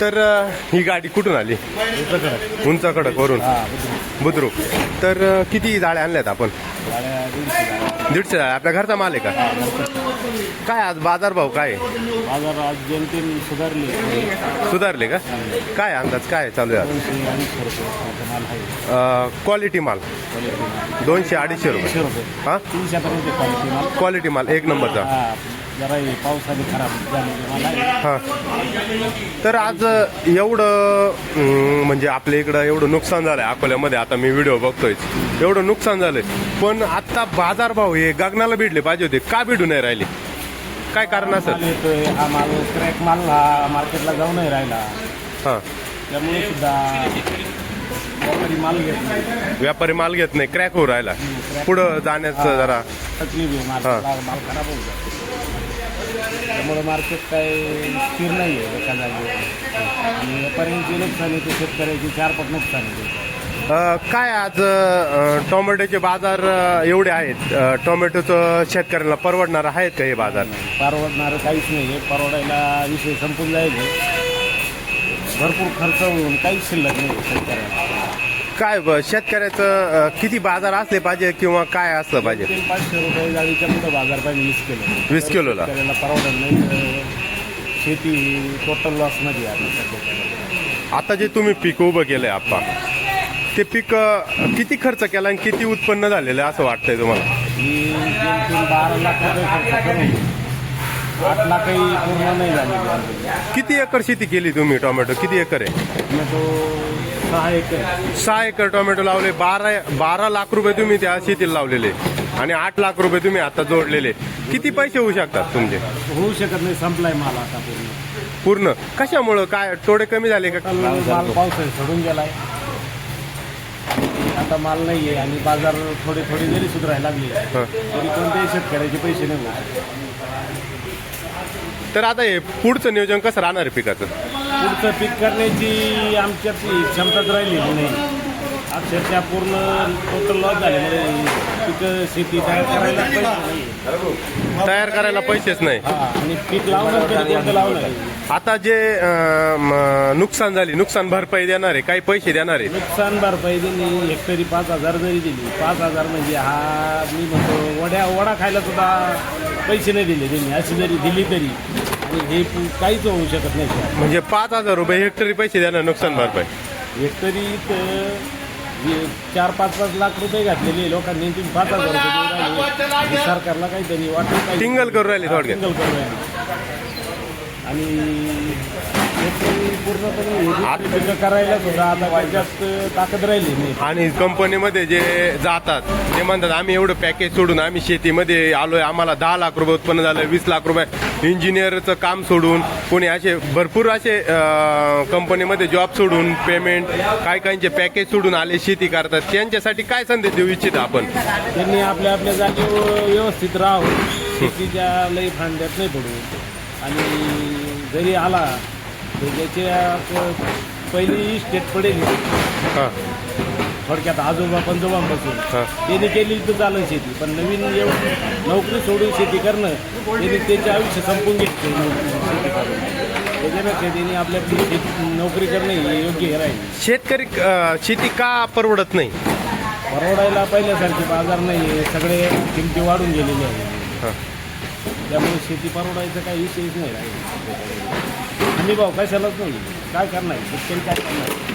तर ही गाडी कुठून आली? उंच कडक वरून बुद्रुक. तर किती जाळ्या आणल्यात आपण? दीडशे जाळ्या आपल्या घरचा माल आहे का? काय आज बाजारभाव काय? बाजार आज जेमतेम सुधारले. सुधारले का? काय अंदाज काय चालू आहे? क्वालिटी माल दोनशे अडीचशे रुपये. हा? क्वालिटी माल. एक नंबरचा. जरा हे पावसाने खराब झालेले माल. आहे हा. तर आज एवढं अं, म्हणजे आपल्या इकडं एवढं नुकसान झालंय अकोल्यामध्ये. आता मी व्हिडिओ बघतोय. एवढं नुकसान झालंय. पण आता बाजारभाव हे गगनाला भिडले पाहिजे होते. का भिडू नाही राहिले? काय कारण माल असेल? येतोय हा माल क्रॅक माल हा मार्केटला जाऊ नाही राहिला. हा. त्यामुळे सुद्धा व्यापारी माल घेत नाही. व्यापारी माल घेत नाही क्रॅक होऊ राहिला. पुढं जाण्याचं जरा हा. माल माल खराब होऊ जातो. त्यामुळे मार्केट काय स्थिर नाही आहे एका जागेवर. आणि व्यापाऱ्यांची नुकसान येते शेतकऱ्याची चार पट नुकसान येते अं, काय आज अं, टोमॅटोचे बाजार अं, एवढे आहेत? अं, टोमॅटोचं शेतकऱ्यांना परवडणार आहेत का हे बाजार? परवडणारं काहीच नाही आहे. परवडायला विषय संपून जाईल. भरपूर खर्च होऊन काहीच शिल्लक नाही शेतकऱ्याला. काय ब- शेतकऱ्याचं अं, किती बाजार असले पाहिजे किंवा काय असलं पाहिजे? तीन पाचशे रुपये गाडीच्या पुढे बाजार पाहिजे वीस किलो. 20 किलोला? शेतकऱ्याला परवडत नाही तर शेती टोटल लॉसमध्ये आहे. आता सध्या आता जे तुम्ही पीक उभं केलंय आप्पा ते पीक अं, किती खर्च केला आणि किती उत्पन्न झालेलं आहे असं वाटतंय तुम्हाला? जेमतेम बारा लाख रुपये खर्च करून आठ लाखही पूर्ण नाही अजून. किती एकर शेती केली तुम्ही टोमॅटो? किती एकर आहे? टोमॅटो सहा एकर सहा एकर टोमॅटो लावले. बारा बारा लाख रुपये तुम्ही त्या शेतीला लावलेले. आणि आठ लाख रुपये तुम्ही आता जोडलेले. किती पैसे होऊ शकतात तुमचे? होऊ शकत नाही संपलाय माल आता पूर्ण. पूर्ण. कशामुळं? काय थोडे कमी झाले का? माल पावसाळ्यात सोडून गेलाय. आता माल नाही आहे आणि बाजार थोडे थोडे जरी सुधारायला लागले हं. तरी कोणत्याही शेतकऱ्याचे पैसे नाही होत. तर आता हे पुढचं नियोजन कसं राहणार आहे पिकाचं? पुढचं पीक करण्याची आमच्यात क्षमताच राहिलेली नाही. अक्षरशः पूर्ण टोटल लॉस झाल्यामुळे पिकं शेती तयार करायला पैसे नाही. तयार करायला पैसेच नाही. हा आणि पीक लावणार तरी कोणतं लावणार आता जे अं, म, नुकसान झाली नुकसान भरपाई देणार आहे काही पैसे देणार. आहे नुकसान भरपाई त्यांनी हेक्टरी पाच हजार जरी दिली पाच हजार म्हणजे हा मी म्हणतो वड्या वडा खायला सुद्धा पैसे नाही दिले त्यांनी अशी जरी दिली तरी. हे काहीच होऊ शकत नाही. म्हणजे पाच हजार रुपये हेक्टरी पैसे देणार नुकसान भरपाई हेक्टरी चार पाच पाच लाख रुपये घातलेले लोकांनी तुम्ही पाच हजार रुपये देऊन राहिले. सरकारला काहीतरी वाटत काही टिंगल करू राहिले थोडक्यात. टिंगल करू राहिले आणि पूर्णपणे करायला सुद्धा आता जास्त ताकद राहिली नाही आणि कंपनीमध्ये जे जातात ते म्हणतात आम्ही एवढं पॅकेज सोडून आम्ही शेतीमध्ये आलोय. आम्हाला दहा लाख रुपये उत्पन्न झालं वीस लाख रुपये. इंजिनियरचं काम सोडून कोणी असे भरपूर असे कंपनीमध्ये जॉब सोडून पेमेंट काय काहींचे पॅकेज सोडून आले शेती करतात. त्यांच्यासाठी काय संदेश देऊ इच्छित आपण? त्यांनी आपल्या आपल्या जागेवर व्यवस्थित राहावं. शेतीच्या लई भांड्यात नाही पडू. आणि जरी आला तर त्याच्या पहिली स्टेट पडेल हां. थोडक्यात आजोबा पंजोबांपासून. हा. त्यांनी केली तर चालेल शेती पण नवीन येऊन नोकरी सोडून शेती करणं त्यांनी त्याचे आयुष्य संपून घेतले शेती करून त्याच्यापेक्षा त्यांनी आपल्या आपली शेती नोकरी करणे हे योग्य राहील. शेतकरी अं, शेती का परवडत नाही? परवडायला पहिल्यासारखे बाजार नाही आहे सगळे किमती वाढून गेलेले आहेत. हां. त्यामुळे शेती परवडायचा काही विषयच नाही राहिला. हमी भाव कशालाच नाही. काय करणार? शेतकरी काय करणार?